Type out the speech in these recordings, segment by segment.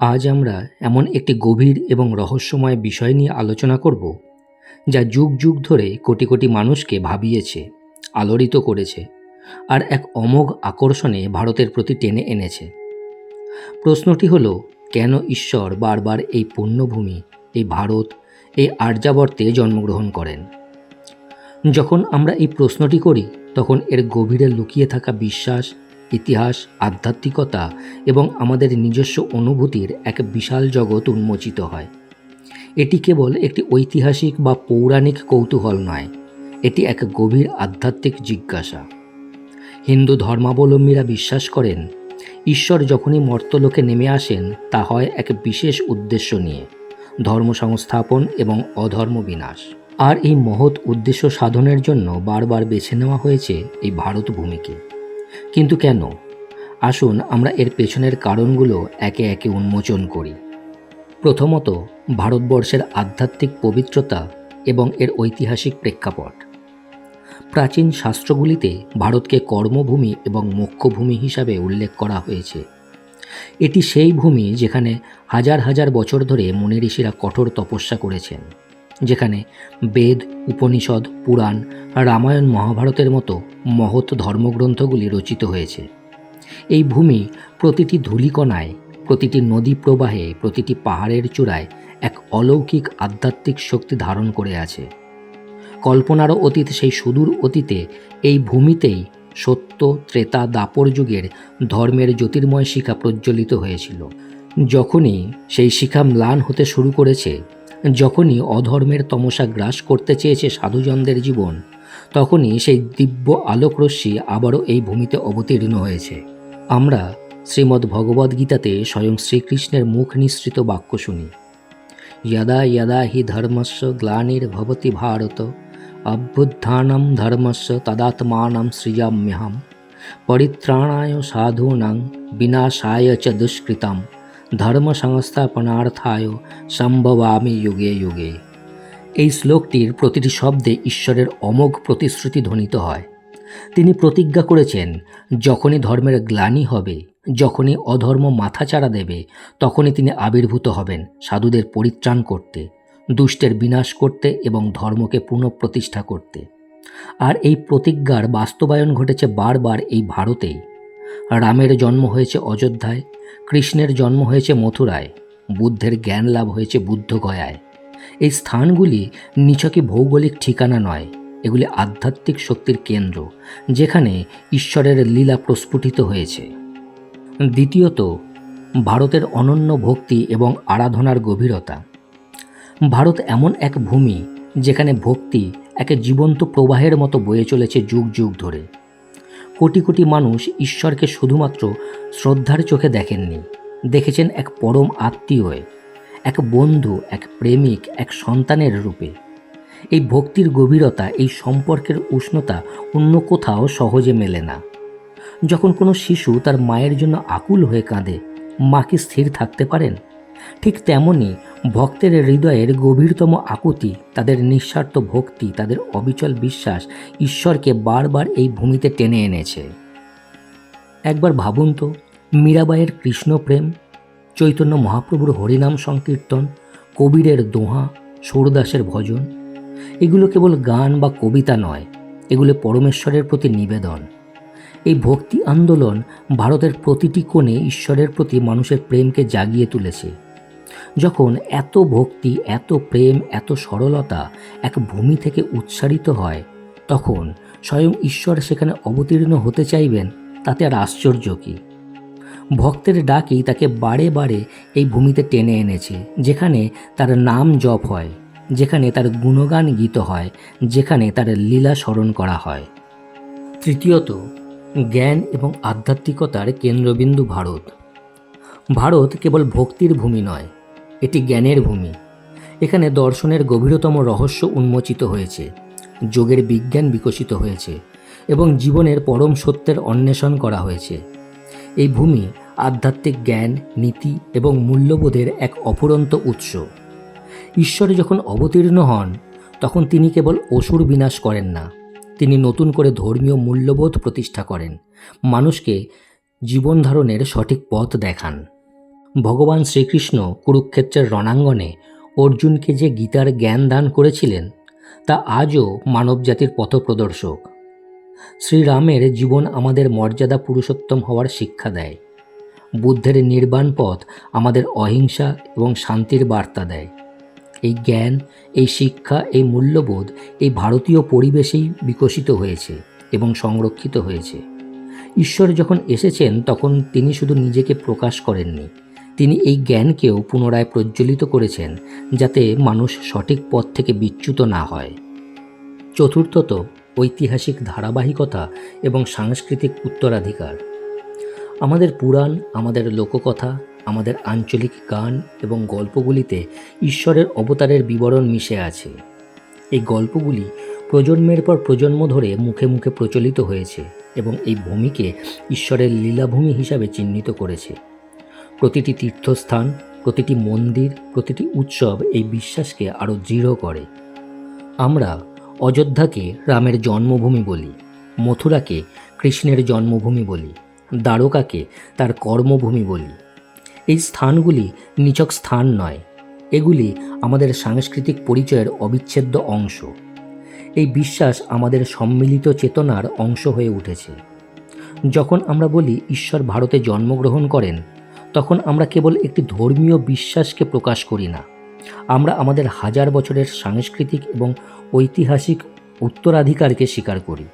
আজ আমরা এমন একটি গভীর এবং রহস্যময় বিষয় নিয়ে আলোচনা করব, যা যুগ যুগ ধরে কোটি কোটি মানুষকে ভাবিয়েছে, আলোড়িত করেছে, আর এক অমোঘ আকর্ষণে ভারতের প্রতি টেনে এনেছে। প্রশ্নটি হলো, কেন ঈশ্বর বারবার এই পুণ্যভূমি এই ভারত, এই আর্যাবর্তে জন্মগ্রহণ করেন? যখন আমরা এই প্রশ্নটি করি, তখন এর গভীরে লুকিয়ে থাকা বিশ্বাস ইতিহাস, আধ্যাত্মিকতা এবং আমাদের নিজস্ব অনুভূতির এক বিশাল জগৎ উন্মোচিত হয়। এটি কেবল একটি ঐতিহাসিক বা পৌরাণিক কৌতূহল নয়, এটি এক গভীর আধ্যাত্মিক জিজ্ঞাসা। হিন্দু ধর্মাবলম্বীরা বিশ্বাস করেন, ঈশ্বর যখনই মর্তলোকে নেমে আসেন, তা হয় এক বিশেষ উদ্দেশ্য নিয়ে, ধর্ম সংস্থাপন এবং অধর্ম বিনাশ। আর এই মহৎ উদ্দেশ্য সাধনের জন্য বারবার বেছে নেওয়া হয়েছে এই ভারত ভূমিকে কিন্তু কেন? আসুন আমরা এর পেছনের কারণগুলো একে একে উন্মোচন করি। প্রথমত, ভারতবর্ষের আধ্যাত্মিক পবিত্রতা এবং এর ঐতিহাসিক প্রেক্ষাপট। প্রাচীন শাস্ত্রগুলিতে ভারতকে কর্মভূমি এবং মোক্ষভূমি হিসাবে উল্লেখ করা হয়েছে। এটি সেই ভূমি যেখানে হাজার হাজার বছর ধরে মুনি ঋষিরা কঠোর তপস্যা করেছেন। যেখানে বেদ, উপনিষদ, পুরাণ, রামায়ণ মহাভারতের মতো মহৎ ধর্মগ্রন্থগুলি রচিত হয়েছে। এই ভূমি প্রতিটি ধূলিকণায়, প্রতিটি নদী প্রবাহে, প্রতিটি পাহাড়ের চূড়ায় এক অলৌকিক আধ্যাত্মিক শক্তি ধারণ করে আছে। কল্পনারও অতীত সেই সুদূর অতীতে এই ভূমিতেই সত্য, ত্রেতা, দাপর যুগের ধর্মের জ্যোতির্ময় শিখা প্রজ্বলিত হয়েছিল। যখনই সেই শিখা ম্লান হতে শুরু করেছে যখনই অধর্মের তমসা গ্রাস করতে চেয়েছে সাধুজনদের জীবন, তখনই সেই দিব্য আলোকরশ্মি আবারও এই ভূমিতে অবতীর্ণ হয়েছে। আমরা শ্রীমদ্ ভগবদ্গীতাতে স্বয়ং শ্রীকৃষ্ণের মুখ নিঃসৃত বাক্য শুনি। যদা যদা হি ধর্মস্য গ্লানির ভবতি ভারত অভ্যুত্থানম ধর্মস্য তদাত্মানম সৃজাম্যহম পরিত্রাণায় সাধূনাং বিনাশায় চ দুষ্কৃতম ধর্ম সংস্থাপনার্থায় সম্ভবামি যুগে যুগে। এই শ্লোকটির প্রতিটি শব্দে ঈশ্বরের অমোঘ প্রতিশ্রুতি ধ্বনিত হয়। তিনি প্রতিজ্ঞা করেছেন, যখনই ধর্মের গ্লানি হবে, যখনই অধর্ম মাথাচাড়া দেবে, তখনই তিনি আবির্ভূত হবেন সাধুদের পরিত্রাণ করতে, দুষ্টের বিনাশ করতে এবং ধর্মকে পুনঃপ্রতিষ্ঠা করতে। আর এই প্রতিজ্ঞার বাস্তবায়ন ঘটেছে বারবার এই ভারতেই। রামের জন্ম হয়েছে অযোধ্যায় কৃষ্ণের জন্ম হয়েছে মথুরায়, বুদ্ধের জ্ঞান লাভ হয়েছে বুদ্ধগয়ায় এই স্থানগুলি নিছকই ভৌগোলিক ঠিকানা নয়, এগুলি আধ্যাত্মিক শক্তির কেন্দ্র, যেখানে ঈশ্বরের লীলা প্রস্ফুটিত হয়েছে। দ্বিতীয়ত, ভারতের অনন্য ভক্তি এবং আরাধনার গভীরতা। ভারত এমন এক ভূমি, যেখানে ভক্তি একে জীবন্ত প্রবাহের মতো বয়ে চলেছে যুগ যুগ ধরে। কোটি কোটি মানুষ ঈশ্বরকে শুধুমাত্র শ্রদ্ধার চোখে দেখেননি। দেখেছেন এক পরম আত্মীয় এক বন্ধু, এক প্রেমিক, এক সন্তানের রূপে। এই ভক্তির গভীরতা, এই সম্পর্কের উষ্ণতা অন্য কোথাও সহজে মেলে না। যখন কোনো শিশু তার মায়ের জন্য আকুল হয়ে কাঁদে, মা কি স্থির থাকতে পারেন? ঠিক তেমনই ভক্তের হৃদয়ের গভীরতম আকুতি, তাদের নিঃস্বার্থ ভক্তি, তাদের অবিচল বিশ্বাস ঈশ্বরকে বারবার এই ভূমিতে টেনে এনেছে। একবার ভাবুন তো, মীরাবাইয়ের কৃষ্ণপ্রেম, চৈতন্য মহাপ্রভুর হরিনাম সংকীর্তন, কবিরের দোহা, সৌরদাসের ভজন, এগুলো কেবল গান বা কবিতা নয়, এগুলো পরমেশ্বরের প্রতি নিবেদন। এই ভক্তি আন্দোলন ভারতের প্রতিটি কোণে ঈশ্বরের প্রতি মানুষের প্রেমকে জাগিয়ে তুলেছে। যখন এত ভক্তি, এত প্রেম, এত সরলতা এক ভূমি থেকে উচ্চারিত হয়, তখন স্বয়ং ঈশ্বর সেখানে অবতীর্ণ হতে চাইবেন, তাতে আর আশ্চর্য কী? ভক্তের ডাকই তাকে বারে বারে এই ভূমিতে টেনে এনেছে, যেখানে তার নাম জপ হয়, যেখানে তার গুণগান গীত হয়, যেখানে তার লীলা স্মরণ করা হয়। তৃতীয়ত, জ্ঞান এবং আধ্যাত্মিকতার কেন্দ্রবিন্দু ভারত। ভারত কেবল ভক্তির ভূমি নয় এটি জ্ঞানের ভূমি। এখানে দর্শনের গভীরতম রহস্য উন্মোচিত হয়েছে, যোগের বিজ্ঞান বিকশিত হয়েছে এবং জীবনের পরম সত্যের অন্বেষণ করা হয়েছে। এই ভূমি আধ্যাত্মিক জ্ঞান, নীতি এবং মূল্যবোধের এক অফুরন্ত উৎস। ঈশ্বর যখন অবতীর্ণ হন, তখন তিনি কেবল অসুর বিনাশ করেন না, তিনি নতুন করে ধর্মীয় মূল্যবোধ প্রতিষ্ঠা করেন, মানুষকে জীবন ধারণের সঠিক পথ দেখান। ভগবান শ্রীকৃষ্ণ কুরুক্ষেত্রের রণাঙ্গনে অর্জুনকে যে গীতার জ্ঞান দান করেছিলেন, তা আজও মানবজাতির পথপ্রদর্শক। শ্রীরামের জীবন আমাদের মর্যাদা পুরুষোত্তম হওয়ার শিক্ষা দেয়। বুদ্ধের নির্বাণ পথ আমাদের অহিংসা এবং শান্তির বার্তা দেয়। এই জ্ঞান, এই শিক্ষা, এই মূল্যবোধ এই ভারতীয় পরিবেশেই বিকশিত হয়েছে এবং সংরক্ষিত হয়েছে। ঈশ্বর যখন এসেছেন, তখন তিনি শুধু নিজেকে প্রকাশ করেননি তিনি এই জ্ঞানকেও পুনরায় প্রজ্বলিত করেছেন, যাতে মানুষ সঠিক পথ থেকে বিচ্যুত না হয়। চতুর্থত, ঐতিহাসিক ধারাবাহিকতা এবং সাংস্কৃতিক উত্তরাধিকার। আমাদের পুরাণ, আমাদের লোককথা, আমাদের আঞ্চলিক গান এবং গল্পগুলিতে ঈশ্বরের অবতারের বিবরণ মিশে আছে। এই গল্পগুলি প্রজন্মের পর প্রজন্ম ধরে মুখে মুখে প্রচলিত হয়েছে এবং এই ভূমিকে ঈশ্বরের লীলাভূমি হিসাবে চিহ্নিত করেছে। প্রতিটি তীর্থস্থান, প্রতিটি মন্দির, প্রতিটি উৎসব এই বিশ্বাসকে আরও দৃঢ় করে। আমরা অযোধ্যাকে রামের জন্মভূমি বলি, মথুরাকে কৃষ্ণের জন্মভূমি বলি, দ্বারকাকে তার কর্মভূমি বলি। এই স্থানগুলি নিচক স্থান নয়, এগুলি আমাদের সাংস্কৃতিক পরিচয়ের অবিচ্ছেদ্য অংশ। এই বিশ্বাস আমাদের সম্মিলিত চেতনার অংশ হয়ে উঠেছে। যখন আমরা বলি ঈশ্বর ভারতে জন্মগ্রহণ করেন তখন আমরা কেবল একটি ধর্মীয় বিশ্বাসকে প্রকাশ করি না। আমরা আমাদের হাজার বছরের সাংস্কৃতিক এবং ঐতিহাসিক উত্তরাধিকারকে স্বীকার করি।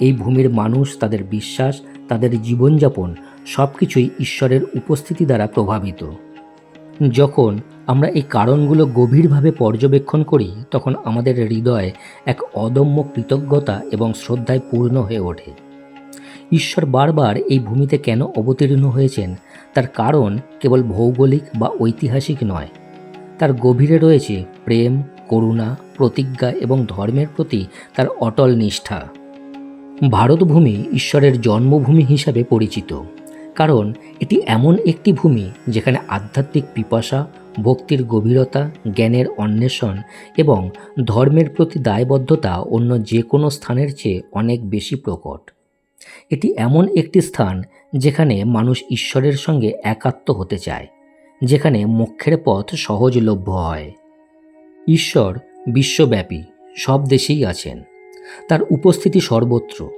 এই ভূমির মানুষ, তাদের বিশ্বাস, তাদের জীবনযাপন সব কিছুই ঈশ্বরের উপস্থিতি দ্বারা প্রভাবিত। যখন আমরা এই কারণগুলো গভীরভাবে পর্যবেক্ষণ করি, তখন আমাদের হৃদয় এক অদম্য কৃতজ্ঞতা এবং শ্রদ্ধায় পূর্ণ হয়ে ওঠে। ঈশ্বর বারবার এই ভূমিতে কেন অবতীর্ণ হয়েছেন তার কারণ কেবল ভৌগোলিক বা ঐতিহাসিক নয়। তার গভীরে রয়েছে প্রেম, করুণা, প্রতিজ্ঞা এবং ধর্মের প্রতি তার অটল নিষ্ঠা। ভারতভূমি ঈশ্বরের জন্মভূমি হিসাবে পরিচিত, কারণ এটি এমন একটি ভূমি যেখানে আধ্যাত্মিক পিপাসা, ভক্তির গভীরতা, জ্ঞানের অন্বেষণ এবং ধর্মের প্রতি দায়বদ্ধতা অন্য যে কোনো স্থানের চেয়ে অনেক বেশি প্রকট। এটি এমন একটি স্থান যেখানে মানুষ ঈশ্বরের সঙ্গে একাত্ম হতে চায়, যেখানে মোক্ষের পথ সহজলভ্য হয়। ঈশ্বর বিশ্বব্যাপী, সব দেশেই আছেন। তার উপস্থিতি সর্বত্র।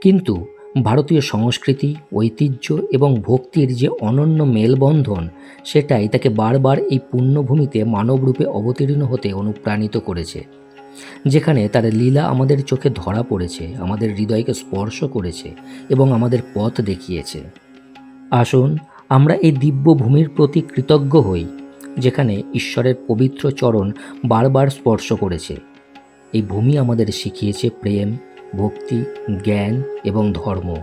কিন্তু ভারতীয় সংস্কৃতি, ঐতিহ্য এবং ভক্তির যে অনন্য মেলবন্ধন, সেটাই তাকে বারবার এই পুণ্যভূমিতে মানবরূপে অবতীর্ণ হতে অনুপ্রাণিত করেছে। যেখানে তার লীলা আমাদের চোখে ধরা পড়েছে, আমাদের হৃদয়কে স্পর্শ করেছে এবং আমাদের পথ দেখিয়েছে। আসুন, আমরা এই দিব্য ভূমির প্রতি কৃতজ্ঞ হই, যেখানে ঈশ্বরের পবিত্র চরণ বারবার স্পর্শ করেছে। এই ভূমি আমাদের শিখিয়েছে প্রেম, ভক্তি, জ্ঞান এবং ধর্ম।